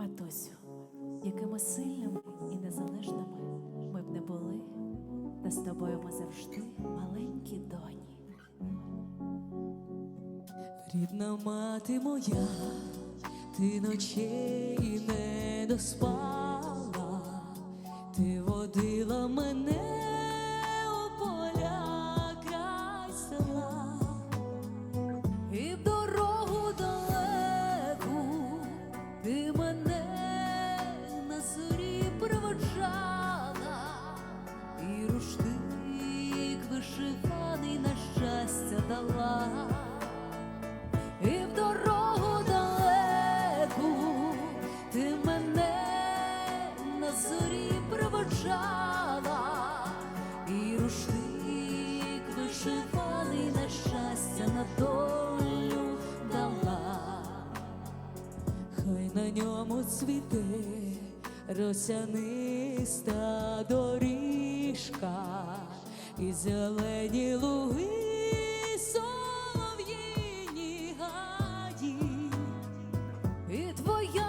Матусю, якими сильними і незалежними ми б не були, та з тобою ми завжди маленькі доні. Рідна мати моя, ти ночей не доспала, дала. І в дорогу далеку ти мене на зорі проводжала, і рушник вишиваний на щастя на долю дала. Хай на ньому цвіте росяниста доріжка і зелені луги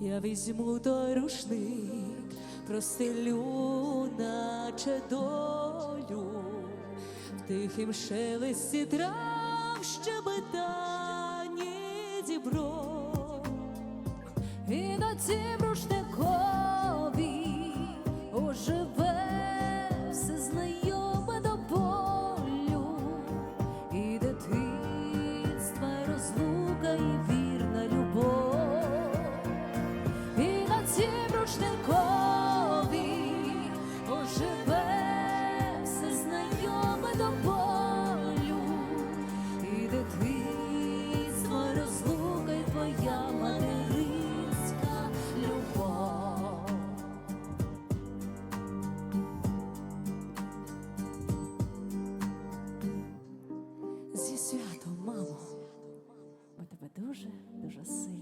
Я візьму той рушник, простелю, наче долю, в тихім шелесті трав щебетані дібро. І на цім рушникові оживе тебе дуже, дуже сильно.